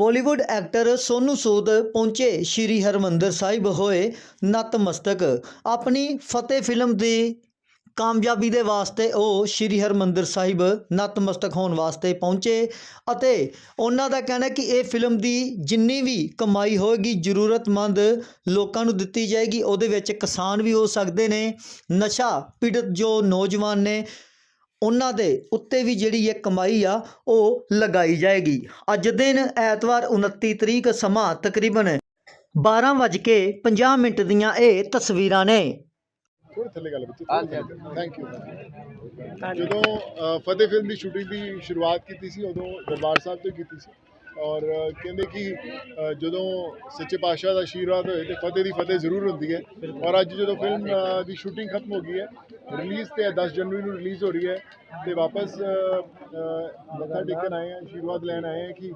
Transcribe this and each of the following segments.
Bollywood actor Sonu Sood ਪਹੁੰਚੇ ਸ਼੍ਰੀ ਹਰਮੰਦਰ ਸਾਹਿਬ ਹੋਏ ਨਤਮਸਤਕ ਆਪਣੀ ਫਤਿਹ ਫਿਲਮ ਦੀ ਕਾਮਯਾਬੀ ਦੇ ਵਾਸਤੇ ਉਹ ਸ਼੍ਰੀ ਹਰਮੰਦਰ ਸਾਹਿਬ ਨਤਮਸਤਕ ਹੋਣ ਵਾਸਤੇ ਪਹੁੰਚੇ ਅਤੇ ਉਹਨਾਂ ਦਾ ਕਹਿਣਾ ਕਿ ਇਹ ਫਿਲਮ ਦੀ ਜਿੰਨੀ ਵੀ ਕਮਾਈ ਹੋਏਗੀ, ਜ਼ਰੂਰਤਮੰਦ ਲੋਕਾਂ ਨੂੰ ਦਿੱਤੀ ਜਾਏਗੀ, ਉਹਦੇ ਵਿੱਚ ਕਿਸਾਨ ਵੀ ਹੋ ਸਕਦੇ ਨੇ, ਨਸ਼ਾ ਪੀੜਤ ਜੋ ਨੌਜਵਾਨ ਨੇ ਉਹਨਾਂ ਦੇ ਉੱਤੇ ਵੀ ਜਿਹੜੀ ਇਹ ਕਮਾਈ ਆ ਉਹ ਲਗਾਈ ਜਾਏਗੀ। ਅੱਜ ਦਿਨ ਐਤਵਾਰ 29 ਤਰੀਕ ਸਮਾਂ ਤਕਰੀਬਨ 12:50 ਮਿੰਟ ਦੀਆਂ ਇਹ ਤਸਵੀਰਾਂ ਨੇ। ਥੋੜੇ ਥੱਲੇ ਗੱਲ ਵਿੱਚ ਹਾਂਜੀ, ਥੈਂਕ ਯੂ ਜਦੋਂ ਅ, ਫਤਿਹ ਫਿਲਮ ਦੀ ਸ਼ੂਟਿੰਗ ਦੀ ਸ਼ੁਰੂਆਤ ਕੀਤੀ ਸੀ ਉਦੋਂ ਦਰਬਾਰ ਸਾਹਿਬ ਤੋਂ ਕੀਤੀ ਸੀ। ਔਰ ਕਹਿੰਦੇ ਕਿ ਜਦੋਂ ਸੱਚੇ ਪਾਤਸ਼ਾਹ ਦਾ ਆਸ਼ੀਰਵਾਦ ਹੋਏ ਤੇ ਫਤਿਹ ਦੀ ਫਤਿਹ ਜ਼ਰੂਰ ਹੁੰਦੀ ਹੈ। ਔਰ ਅੱਜ ਜਦੋਂ ਫਿਲਮ ਦੀ ਸ਼ੂਟਿੰਗ ਖਤਮ ਹੋ ਗਈ ਹੈ ਰਿਲੀਜ਼ ਤੇ 10 ਜਨਵਰੀ ਨੂੰ ਰਿਲੀਜ਼ ਹੋ ਰਹੀ ਹੈ ਤੇ ਵਾਪਸ ਮੱਥਾ ਟੇਕਣ ਆਏ ਆ ਸ਼ੀਰਵਾਦ ਲੈਣ ਆਏ ਆ ਕਿ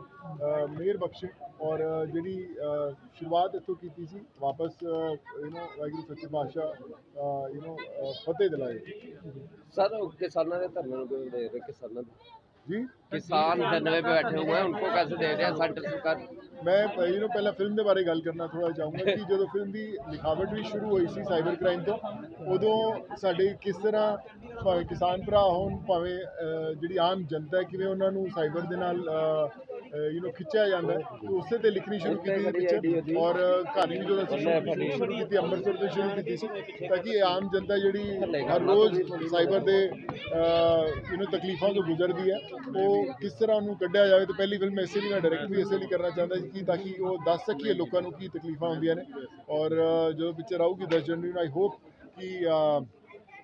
ਮੇਰ ਬਖਸ਼ ਔਰ ਜਿਹੜੀ ਸ਼ੁਰੂਆਤ ਇਥੋਂ ਕੀਤੀ ਸੀ, ਵਾਪਸ ਯੂ نو ਵਾਹਿਗੁਰੂ ਸੱਚੇ ਪਾਤਸ਼ਾਹ ਯੂ نو ਫਤਿਹ ਦਿਲਾਏ। ਸਰ ਕਿਸਾਨਾਂ ਦੇ ਧਰਨੇ ਨੂੰ ਕਿਵੇਂ ਦੇਖ को। ਜੀ किसान धरने पे बैठे हुए हैं उनको कैसे दे रहे हैं सेंटर सरकार ਮੈਂ ਯੂ نو ਪਹਿਲਾਂ ਫਿਲਮ ਦੇ ਬਾਰੇ ਗੱਲ ਕਰਨਾ ਥੋੜਾ ਚਾਹੂੰਗਾ ਕਿ ਜਦੋਂ ਫਿਲਮ ਦੀ ਲਿਖਾਵਟ ਵੀ ਸ਼ੁਰੂ ਹੋਈ ਸੀ ਸਾਈਬਰ ਕ੍ਰਾਈਮ ਤੋਂ ਉਦੋਂ ਸਾਡੇ ਕਿਸ ਤਰ੍ਹਾਂ ਭਾਵੇਂ ਕਿਸਾਨ ਭਰਾ ਹੋਣ ਭਾਵੇਂ ਅਹ, ਜਿਹੜੀ ਆਮ ਜਨਤਾ ਹੈ ਕਿਵੇਂ ਉਹਨਾਂ ਨੂੰ ਸਾਈਬਰ ਦੇ ਨਾਲ ਯੂ نو ਖਿੱਚਿਆ ਜਾਂਦਾ ਹੈ ਤੇ ਉਸੇ ਤੇ ਲਿਖਣੀ ਸ਼ੁਰੂ ਕੀਤੀ ਪਿਕਚਰ ਔਰ ਅਹ, ਕਹਾਣੀ ਵੀ ਜਦੋਂ ਅਸੀਂ ਸ਼ੁਰੂ ਸ਼ੁਰੂ ਕੀਤੀ ਅੰਮ੍ਰਿਤਸਰ ਤੋਂ ਸ਼ੁਰੂ ਕੀਤੀ ਸੀ ਤਾਂ ਕਿ ਇਹ ਆਮ ਜਨਤਾ ਜਿਹੜੀ ਹਰ ਰੋਜ਼ ਸਾਈਬਰ ਦੇ ਯੂ نو ਤਕਲੀਫਾਂ ਤੋਂ ਗੁਜ਼ਰਦੀ ਹੈ ਉਹ ਕਿਸ ਤਰ੍ਹਾਂ ਉਹਨੂੰ ਕੱਢਿਆ ਜਾਵੇ ਤੇ ਪਹਿਲੀ ਫਿਲਮ ਇਸੇ ਲਈ ਮੈਂ ਡਾਇਰੈਕਟ ਵੀ ਇਸੇ ਲਈ ਕਰਨਾ ਚਾਹੁੰਦਾ ਸੀ ਕਿ ਤਾਂ ਕਿ ਉਹ ਦੱਸ ਸਕੀਏ ਲੋਕਾਂ ਨੂੰ ਕੀ ਤਕਲੀਫਾਂ ਹੁੰਦੀਆਂ ਨੇ ਔਰ ਅ, ਜਦੋਂ ਪਿਕਚਰ ਆਊਗੀ 10 ਜਨਵਰੀ ਨੂੰ ਆਈ ਹੋਪ ਕਿ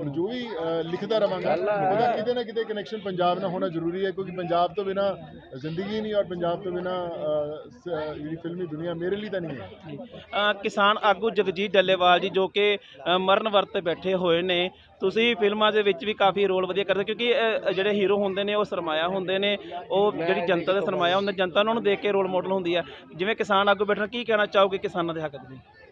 ਔਰ ਜੋ ਵੀ ਲਿਖਦਾ ਰਵਾਂਗਾ ਉਹਦਾ ਕਿਤੇ ਨਾ ਕਿਤੇ ਕਨੈਕਸ਼ਨ ਪੰਜਾਬ ਨਾਲ ਹੋਣਾ ਜ਼ਰੂਰੀ ਹੈ ਕਿਉਂਕਿ ਪੰਜਾਬ ਤੋਂ ਬਿਨਾ ਜ਼ਿੰਦਗੀ ਨਹੀਂ ਔਰ ਪੰਜਾਬ ਤੋਂ ਬਿਨਾ ਜਿਹੜੀ ਫਿਲਮੀ ਦੁਨੀਆ ਮੇਰੇ ਲਈ ਤਾਂ ਨਹੀਂ ਹੈ। ਅ, ਕਿਸਾਨ ਆਗੂ ਜਗਜੀਤ ਡੱਲੇਵਾਲ ਜੀ ਜੋ ਕਿ ਮਰਨ ਵਰਤ ਤੇ ਬੈਠੇ ਹੋਏ ਨੇ ਤੁਸੀਂ ਫਿਲਮਾਂ ਦੇ ਵਿੱਚ ਵੀ ਕਾਫੀ ਰੋਲ ਵਧੀਆ ਕਰਦੇ ਕਿਉਂਕਿ ਜਿਹੜੇ ਹੀਰੋ ਹੁੰਦੇ ਨੇ ਉਹ ਸਰਮਾਇਆ ਹੁੰਦੇ ਨੇ ਉਹ ਜਿਹੜੀ ਜਨਤਾ ਦਾ ਸਰਮਾਇਆ ਹੁੰਦਾ ਜਨਤਾ ਉਹਨਾਂ ਨੂੰ ਦੇਖ ਕੇ ਰੋਲ ਮਾਡਲ ਹੁੰਦੀ ਆ। ਜਿਵੇਂ ਕਿਸਾਨ ਆਗੂ ਬੈਠਣ ਕੀ ਕਹਿਣਾ ਚਾਹੋਗੇ ਕਿਸਾਨਾਂ ਦੇ ਹੱਕ ਦੇ? ਵਿੱਚ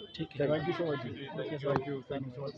ਠੀਕ ਹੈ। Thank you so much ji. Thank you thank you so much